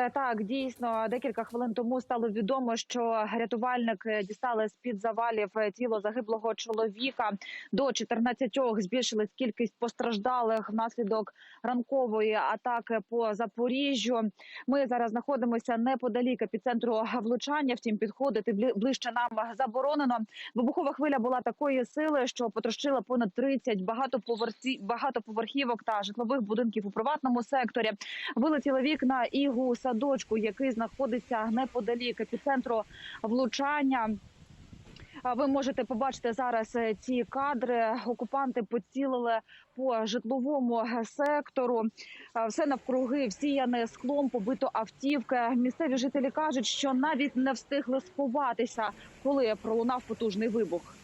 Е, Так, дійсно, декілька хвилин тому стало відомо, що рятувальники дістали з під завалів е, тіло загиблого чоловіка. До 14 збільшилась кількість постраждалих внаслідок ранкової атаки по Запоріжжю. Ми зараз знаходимося неподалік епіцентру влучання. Втім, підходити ближче нам заборонено. Вибухова хвиля була такої сили, що потрощила понад 30 багатоповерхі- багатоповерхівок та житлових будинків у приватному секторі. Вилетіли вікна і у садочку, який знаходиться неподалік епіцентру влучання. Ви можете побачити зараз е, ці кадри. Окупанти поцілили по житловому е, сектору. Все навкруги всіяне склом, побито автівки. Місцеві жителі кажуть, що навіть не встигли сховатися, коли пролунав потужний вибух.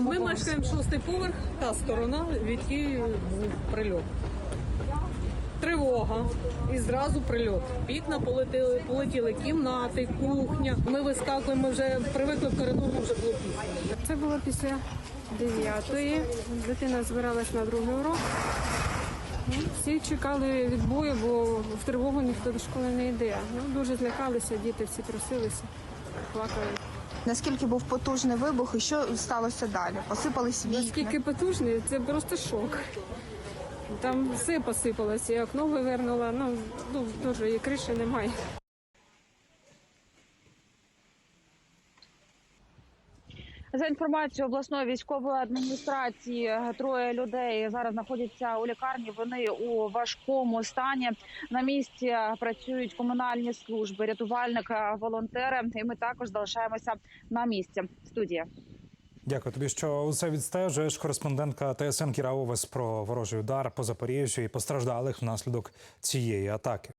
Ми мешкаємо шостий поверх, та сторона, від якої був прильот. Тривога і зразу прильот. Вікна полетіли, полетіли кімнати, кухня. Ми вискакуємо, ми вже привикли в коридор, ми вже було пізно. Це було після 9-ї. Дитина збиралась на другий урок. Ну, Всі чекали відбою, бо в тривогу ніхто до школи не йде. Ну, дуже злякалися, діти всі трусилися, плакали. Наскільки був потужний вибух і що сталося далі? Посипались вікна. Наскільки потужний, це просто шок. Там все посипалося, і окно вивернуло, ну, ну дуже, і криші немає. За інформацією обласної військової адміністрації, троє людей зараз знаходяться у лікарні. Вони у важкому стані. На місці працюють комунальні служби, рятувальники, волонтери. І ми також залишаємося на місці. Студія. Дякую тобі, що усе відстежуєш. Кореспондентка ТСН Кіра Овес про ворожий удар по Запоріжжю і постраждалих внаслідок цієї атаки.